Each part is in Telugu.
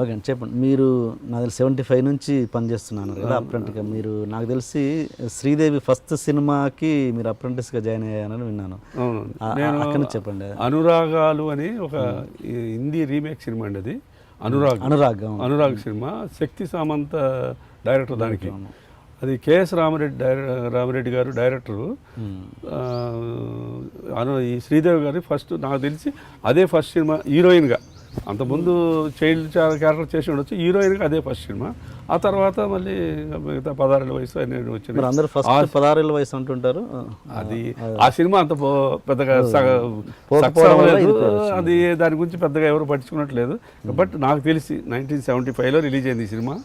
ఓకే అండి చెప్పండి. మీరు నాకు తెలిసి సెవెంటీ ఫైవ్ నుంచి పనిచేస్తున్నాను కదా అప్రెంట్గా మీరు నాకు తెలిసి శ్రీదేవి ఫస్ట్ సినిమాకి మీరు అప్రెంటిస్గా జాయిన్ అయ్యానని విన్నాను. అక్కడి చెప్పండి. అనురాగాలు అని ఒక హిందీ రీమేక్ సినిమా అండి అది. అనురాగ్. అనురాగ్. అనురాగ్ సినిమా. శక్తి సామంత డైరెక్టర్ దానికి. అది కేఎస్ రామరెడ్డి డైర రామరెడ్డి గారు డైరెక్టరు. అను ఈ శ్రీదేవి గారి ఫస్ట్ నాకు తెలిసి అదే ఫస్ట్ సినిమా హీరోయిన్గా. అంతకుముందు చైల్డ్ క్యారెక్టర్ చేసి ఉండొచ్చు. హీరోయిన్గా అదే ఫస్ట్ సినిమా. ఆ తర్వాత మళ్ళీ మిగతా పదహారేళ్ళ వయసు అన్నీ మరి వచ్చినాయి అందరూ ఫస్ట్ పదహారేళ్ళ వయసు అంటుంటారు. అది ఆ. సినిమా అంత పెద్దగా వచ్చింది. అది దాని గురించి పెద్దగా ఎవరు పట్టించుకున్నట్లేదు. బట్ నాకు తెలిసి నైన్టీన్ సెవెంటీ ఫైవ్లో రిలీజ్ అయింది ఈ సినిమా.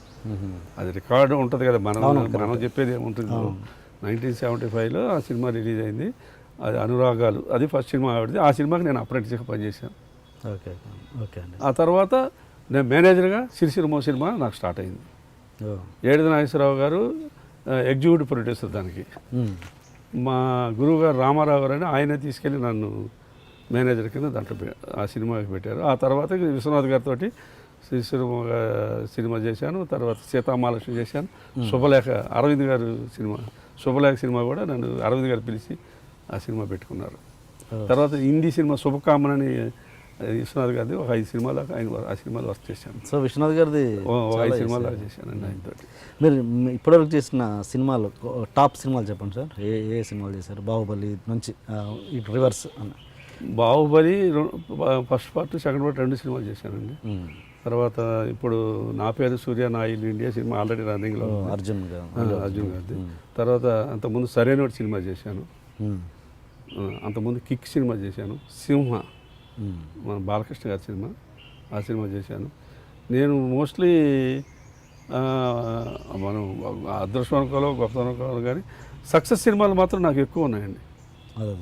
అది రికార్డు ఉంటుంది కదా మనం మనం చెప్పేది ఏముంటుంది నైన్టీన్ సెవెంటీ ఫైవ్లో ఆ సినిమా రిలీజ్ అయింది. అది అనురాగాలు. అది ఫస్ట్ సినిమా ఆవిడది ఆ సినిమాకి నేను అప్రెంటిస్గా పనిచేశాను. ఓకే. ఓకే. అండి. ఆ తర్వాత నేను మేనేజర్గా సిరిసిరిమో సినిమా నాకు స్టార్ట్ అయింది. ఏడుది నాగేశ్వరరావు గారు ఎగ్జిక్యూటివ్ ప్రొడ్యూసర్ దానికి. మా గురువు గారు రామారావు గారు అని ఆయన తీసుకెళ్ళి నన్ను మేనేజర్ కింద దాంట్లో ఆ సినిమాకి పెట్టారు. ఆ తర్వాత విశ్వనాథ్ గారితో శ్రీశ్రీమ సినిమా చేశాను. తర్వాత సీతామహాలక్ష్మి చేశాను. శుభలేఖ అరవింద్ గారు సినిమా శుభలేఖ సినిమా కూడా నన్ను అరవింద్ గారు పిలిచి ఆ సినిమా పెట్టుకున్నారు. తర్వాత హిందీ సినిమా శుభకామనని విశ్వనాథ్ గారిది ఒక ఐదు సినిమాలు ఆయన ఆ సినిమాలు వర్క్ చేశాను. సో విశ్వనాథ్ గారిది ఒక ఐదు సినిమాలు. చేశానండి ఆయనతోటి. మీరు ఇప్పటివరకు చేసిన సినిమాలు టాప్ సినిమాలు చెప్పండి సార్. ఏ ఏ సినిమాలు చేశారు? బాహుబలి నుంచి రివర్స్ అన్న. Baahubali first part second part రెండు సినిమాలు చేశానండి. తర్వాత ఇప్పుడు నా పేరు సూర్య నా ఇల్లు ఇండియా సినిమా ఆల్రెడీ రన్నింగ్లో. అర్జున్ గారు. అర్జున్ గారిది. తర్వాత అంతకుముందు సరైన సినిమా చేశాను. అంతకుముందు కిక్ సినిమా చేశాను. సింహ. మన బాలకృష్ణ గారి సినిమా. ఆ సినిమా చేశాను. నేను మోస్ట్లీ మనం అదృష్టం అనుకోవాలో గొప్పతనం అనుకోవాలి కానీ సక్సెస్ సినిమాలు మాత్రం నాకు ఎక్కువ ఉన్నాయండి. అదే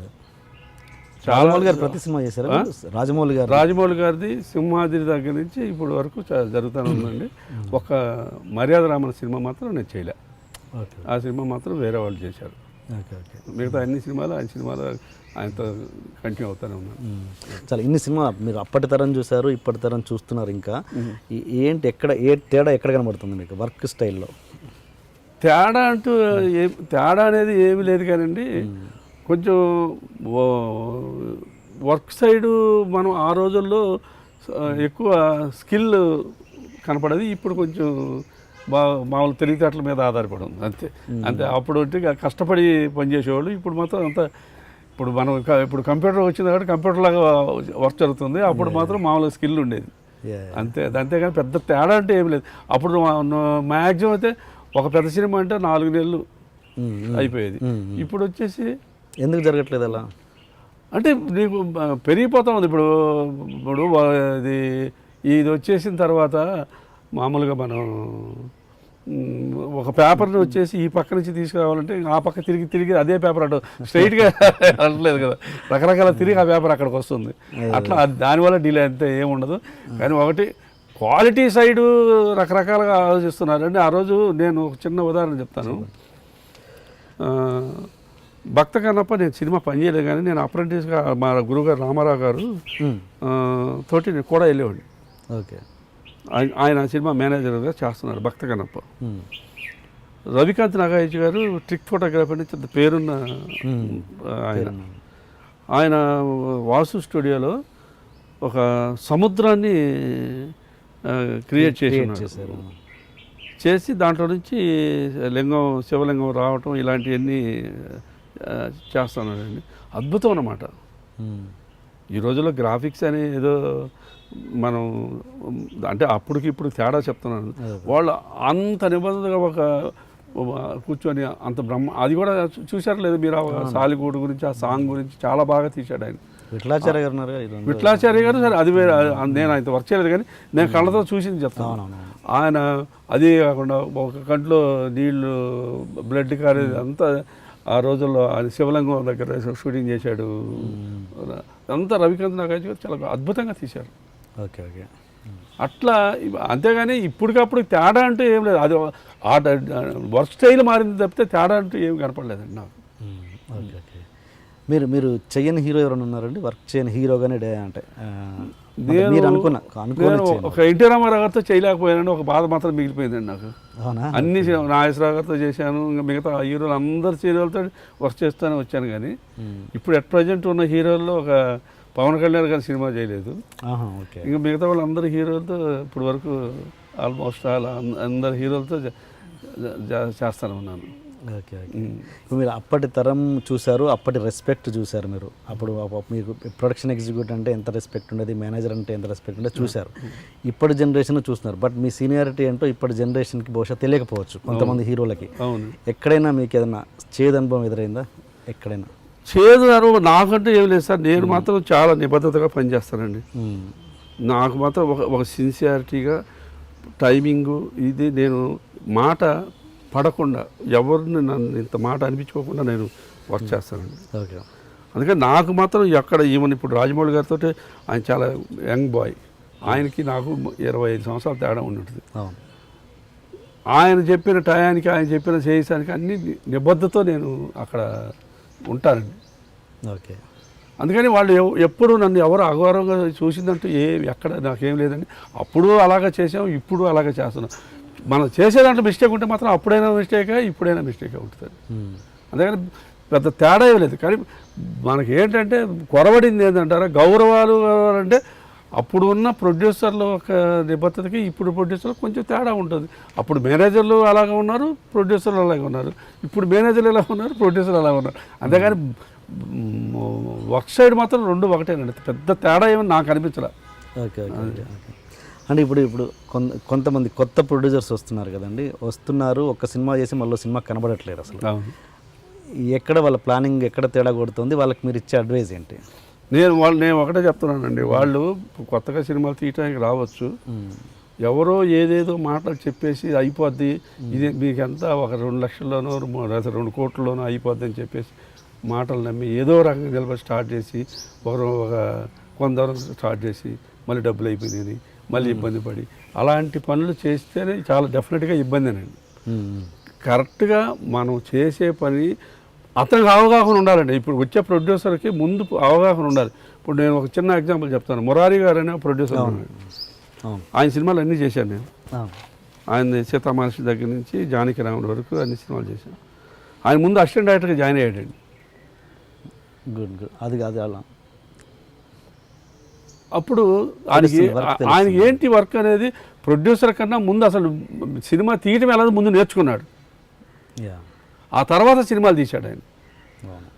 రాజమౌళి గారు ప్రతి సినిమా చేశారు? రాజమౌళి గారు. రాజమౌళి గారిది సింహాద్రి దగ్గర నుంచి ఇప్పుడు వరకు జరుగుతూనే ఉందండి. ఒక మర్యాద రామన సినిమా మాత్రం నేను చేయలే. ఆ సినిమా మాత్రం వేరే వాళ్ళు చేశారు. మిగతా అన్ని సినిమాలు ఆయన సినిమాలు ఆయనతో కంటిన్యూ అవుతూనే ఉన్నాను. చాలా ఇన్ని సినిమా మీరు అప్పటి తరం చూశారు ఇప్పటి తరం చూస్తున్నారు ఇంకా. ఏంటి ఎక్కడ ఏ తేడా ఎక్కడ కనబడుతుంది మీకు వర్క్ స్టైల్లో? తేడా అంటూ ఏ తేడా అనేది ఏమీ లేదు కానండి. కొంచెం వర్క్ సైడు మనం ఆ రోజుల్లో ఎక్కువ స్కిల్ కనపడేది. ఇప్పుడు కొంచెం బా మామూలు తెలివితేటల మీద ఆధారపడి ఉంది అంతే. అంతే. అప్పుడు కష్టపడి పనిచేసేవాళ్ళు. ఇప్పుడు మాత్రం అంత ఇప్పుడు మనం ఇప్పుడు కంప్యూటర్ వచ్చింది కాబట్టి కంప్యూటర్ లాగా వర్క్ జరుగుతుంది. అప్పుడు మాత్రం మామూలు స్కిల్ ఉండేది. అంతే. అంతేగాని పెద్ద తేడా అంటే ఏం లేదు. అప్పుడు మ్యాక్సిమం అయితే ఒక పెద్ద సినిమా అంటే నాలుగు నెలలు. అయిపోయేది. ఇప్పుడు వచ్చేసి ఎందుకు జరగట్లేదు అలా? అంటే నీకు పెరిగిపోతా ఉంది. ఇప్పుడు ఇప్పుడు ఇది ఇది వచ్చేసిన తర్వాత మామూలుగా మనం ఒక పేపర్ని వచ్చేసి ఈ పక్క నుంచి తీసుకురావాలంటే ఆ పక్క తిరిగి తిరిగి అదే పేపర్ అటు స్ట్రైట్గా అనట్లేదు కదా. రకరకాల తిరిగి ఆ పేపర్ అక్కడికి వస్తుంది. అట్లా దానివల్ల డిలే అంతే ఏముండదు కానీ ఒకటి క్వాలిటీ సైడు రకరకాలుగా ఆలోచిస్తున్నారు అంటే ఆ రోజు నేను ఒక చిన్న ఉదాహరణ చెప్తాను. భక్త కన్నప్ప నేను సినిమా పనిచేయలేదు కానీ నేను అప్రెంటిస్గా మా గురుగారు రామారావు గారు తోటి నేను కూడా వెళ్ళేవాడిని. ఓకే. ఆయన- ఆ సినిమా మేనేజర్గా చేస్తున్నారు భక్త కన్నప్ప మ్మ్. రవికాంత్ నాగాయచ్ గారు ట్రిక్ ఫోటోగ్రఫీ నుంచి అంత పేరున్న. ఆయన ఆయన వాసు స్టూడియోలో ఒక సముద్రాన్ని క్రియేట్. చేశారు చేసి దాంట్లో నుంచి లింగం శివలింగం రావటం ఇలాంటివన్నీ చేస్తున్నాడండి అద్భుతం అన్నమాట. ఈ రోజుల్లో గ్రాఫిక్స్ అని ఏదో మనం అంటే అప్పటికి ఇప్పుడు తేడా చెప్తున్నాను. వాళ్ళు అంత నిబంధనగా ఒక కూర్చొని అంత బ్రహ్మ అది కూడా చూశారు లేదు మీరు ఆ సాలిగూడు గురించి ఆ సాంగ్ గురించి చాలా బాగా తీశాడు ఆయన. విఠలాచార్య గారు. విట్లాచార్య గారు సరే అది వేరే నేను ఆయనతో వర్క్ చేయలేదు కానీ నేను కళ్ళతో చూసింది చెప్తాను. ఆయన అది కాకుండా ఒక కంట్లో నీళ్ళు బ్లడ్ కారేది అంతా ఆ రోజుల్లో ఆయన శివలింగం దగ్గర షూటింగ్ చేశాడు. అంతా రవికాంత్ నాగార్జున గారు చాలా అద్భుతంగా తీశారు. Okay okay. అట్లా అంతేగాని ఇప్పటికప్పుడు తేడా అంటూ ఏం లేదు. అది ఆ వర్క్ స్టైల్ మారింది తప్పితే తేడా అంటూ ఏం కనపడలేదండి నాకు. Okay okay. మీరు మీరు చెయ్యని హీరో ఎవరైనా ఉన్నారండి? వర్క్ చేయని హీరోగానే డే అంటే మీరు అనుకున్న. ఒక ఎన్టీ రామారావు గారితో చేయలేకపోయానని ఒక బాధ మాత్రం మిగిలిపోయిందండి నాకు. అన్ని నాగేశ్వరరావు గారితో చేశాను ఇంకా మిగతా హీరోలు అందరి హీరోలతో వర్క్ చేస్తూనే వచ్చాను కానీ. ఇప్పుడు ఎట్ ప్రజెంట్ ఉన్న హీరోల్లో ఒక పవన్ కళ్యాణ్ గారి సినిమా చేయలేదు. ఇంకా మిగతా వాళ్ళందరి హీరోలతో ఇప్పుడు వరకు ఆల్మోస్ట్ ఆల్ అందరి హీరోలతో చేస్తాను ఉన్నాను. Okay okay. ఇప్పుడు మీరు అప్పటి తరం చూశారు అప్పటి రెస్పెక్ట్ చూశారు మీరు. అప్పుడు అప్ప- మీకు ప్రొడక్షన్ ఎగ్జిక్యూటివ్ అంటే ఎంత రెస్పెక్ట్ ఉండేది మేనేజర్ అంటే ఎంత రెస్పెక్ట్ ఉండేది చూశారు. ఇప్పటి జనరేషన్ చూస్తున్నారు. బట్ మీ సీనియారిటీ ఏంటో ఇప్పటి జనరేషన్కి బహుశా తెలియకపోవచ్చు కొంతమంది హీరోలకి. అవును. ఎక్కడైనా మీకు ఏదైనా చేదు అనుభవం ఎదురైందా? ఎక్కడైనా? చేదు అనుభవం నాకంటే ఏం లేదు సార్. నేను మాత్రం చాలా నిబద్ధతగా పనిచేస్తానండి. నాకు మాత్రం ఒక ఒక సిన్సియారిటీగా టైమింగు ఇది నేను మాట పడకుండా ఎవరిని నన్ను ఇంత మాట అనిపించుకోకుండా నేను వర్క్ చేస్తానండి. ఓకే. అందుకని నాకు మాత్రం ఎక్కడ ఈవెన్ ఇప్పుడు రాజమౌళి గారితో ఆయన చాలా యంగ్ బాయ్. ఆయనకి నాకు ఇరవై ఐదు సంవత్సరాల తేడా ఉంటుంది ఆయన చెప్పిన టయానికి ఆయన చెప్పిన చేసానికి అన్ని నిబద్ధతో నేను అక్కడ ఉంటానండి. ఓకే. అందుకని వాళ్ళు ఎప్పుడు నన్ను ఎవరు అగౌరవంగా చూసిందంటూ ఏ ఎక్కడ నాకేం లేదండి. అప్పుడు అలాగా చేసాం ఇప్పుడు అలాగే చేస్తున్నాం. మనం చేసేదాంట్లో మిస్టేక్ ఉంటే మాత్రం అప్పుడైనా మిస్టేకే ఇప్పుడైనా మిస్టేకే ఉంటుంది. అందుకని పెద్ద తేడా ఏం లేదు కానీ మనకి ఏంటంటే కొరవడింది ఏంటంటారా గౌరవాలు అంటే అప్పుడు ఉన్న ప్రొడ్యూసర్ల ఒక నిబద్ధతకి ఇప్పుడు ప్రొడ్యూసర్లు కొంచెం తేడా ఉంటుంది అప్పుడు మేనేజర్లు అలాగే ఉన్నారు ప్రొడ్యూసర్లు అలాగే ఉన్నారు ఇప్పుడు మేనేజర్లు ఎలా ఉన్నారు ప్రొడ్యూసర్లు అలాగే ఉన్నారు అంతేగాని వర్క్ సైడ్ మాత్రం రెండు ఒకటేనండి పెద్ద తేడా ఏమని నాకు అనిపించలే ఓకే ఓకే. అంటే ఇప్పుడు ఇప్పుడు కొంత కొంతమంది కొత్త ప్రొడ్యూసర్స్ వస్తున్నారు కదండి. వస్తున్నారు ఒక సినిమా చేసి మళ్ళీ సినిమా కనబడట్లేరు అసలు. ఎక్కడ వాళ్ళ ప్లానింగ్ ఎక్కడ తేడా కొడుతుంది? వాళ్ళకి మీరు ఇచ్చే అడ్వైజ్ ఏంటి? నేను వాళ్ళు నేను ఒకటే చెప్తున్నానండి. వాళ్ళు కొత్తగా సినిమాలు తీయడానికి రావచ్చు. ఎవరో ఏదేదో మాటలు చెప్పేసి అయిపోద్ది. ఇది మీకంతా ఒక రెండు లక్షల్లోనో రెండు కోట్లలోనో అయిపోద్ది అని చెప్పేసి మాటలు నమ్మి ఏదో రకంగా నిలబడి స్టార్ట్ చేసి ఒకరు ఒక కొందరు స్టార్ట్ చేసి మళ్ళీ డబ్బులు అయిపోయినాయి మళ్ళీ ఇబ్బంది పడి. అలాంటి పనులు చేస్తేనే చాలా డెఫినెట్గా ఇబ్బందేనండి. మ్మ్. కరెక్ట్గా మనం చేసే పని అతనికి అవగాహన ఉండాలండి. ఇప్పుడు వచ్చే ప్రొడ్యూసర్కి ముందు అవగాహన ఉండాలి. ఇప్పుడు నేను ఒక చిన్న ఎగ్జాంపుల్ చెప్తాను. మురారి గారు అనే ప్రొడ్యూసర్ ఆయన సినిమాలు అన్నీ చేశాను నేను. ఆయన సీతామహర్షి దగ్గర నుంచి జానకి రాముడి వరకు అన్ని సినిమాలు చేశాను. ఆయన ముందు అసిస్టెంట్ డైరెక్టర్గా జాయిన్ అయ్యాడండి. Good good. అది కాదు అలా. అప్పుడు ఆయనకి. ఆయనకి ఏంటి వర్క్ అనేది ప్రొడ్యూసర్ కన్నా ముందు అసలు సినిమా తీయటం ఎలా ముందు నేర్చుకున్నాడు. ఆ తర్వాత సినిమాలు తీశాడు ఆయన.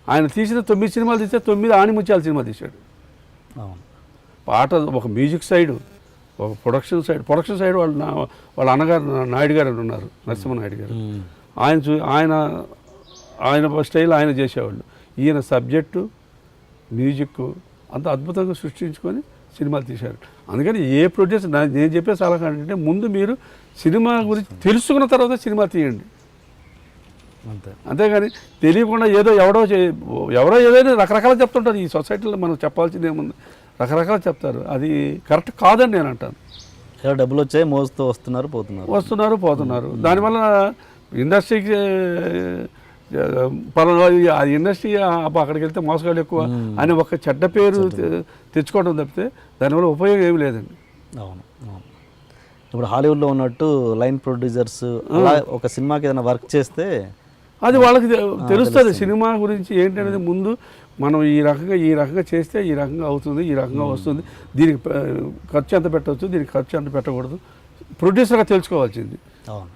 ఆయన తీసిన తొమ్మిది సినిమాలు తీస్తే తొమ్మిది ఆణిముత్యాల సినిమా తీశాడు. పాట ఒక మ్యూజిక్ సైడ్ ఒక ప్రొడక్షన్ సైడ్ ప్రొడక్షన్ సైడ్ వాళ్ళ నా వాళ్ళ అన్నగారు నాయుడు గారు ఉన్నారు నరసింహనాయుడు గారు. మ్మ్. ఆయన చూ ఆయన ఆయన స్టైల్ ఆయన చేసేవాళ్ళు. ఈయన సబ్జెక్టు మ్యూజిక్ అంత అద్భుతంగా సృష్టించుకొని సినిమాలు తీశారు. అందుకని ఏ ప్రొడ్యూసర్ నేను చెప్పే సలహా ఏంటంటే ముందు మీరు సినిమా గురించి తెలుసుకున్న తర్వాత సినిమా తీయండి. అంతే. అంతేగాని తెలియకుండా ఏదో ఎవడో చే ఎవరో ఏదైనా రకరకాలు చెప్తుంటారు. ఈ సొసైటీలో మనం చెప్పాల్సింది ఏముంది? రకరకాలు చెప్తారు. అది కరెక్ట్ కాదని నేను అంటాను. ఏదో డబ్బులు వచ్చాయి మోజుతో వస్తున్నారు పోతున్నారు. వస్తున్నారు పోతున్నారు. దానివల్ల ఇండస్ట్రీకి పలానా ఈ- ఆ ఇండస్ట్రీ అక్కడికి వెళ్తే మోసగాళ్ళు ఎక్కువ అని ఒక చెడ్డ పేరు తెచ్చుకోవడం తప్పితే దానివల్ల ఉపయోగం ఏమి లేదండి. అవును అవును. ఇప్పుడు హాలీవుడ్లో ఉన్నట్టు లైన్ ప్రొడ్యూసర్స్ అలా ఒక సినిమాకి ఏదైనా వర్క్ చేస్తే అది వాళ్ళకి తెలుస్తుంది. సినిమా గురించి ఏంటనేది ముందు మనం ఈ రకంగా ఈ రకంగా చేస్తే ఈ రకంగా అవుతుంది ఈ రకంగా వస్తుంది. దీనికి ఖర్చు ఎంత పెట్టవచ్చు దీనికి ఖర్చు ఎంత పెట్టకూడదు. ప్రొడ్యూసర్గా తెలుసుకోవాల్సింది. అవును.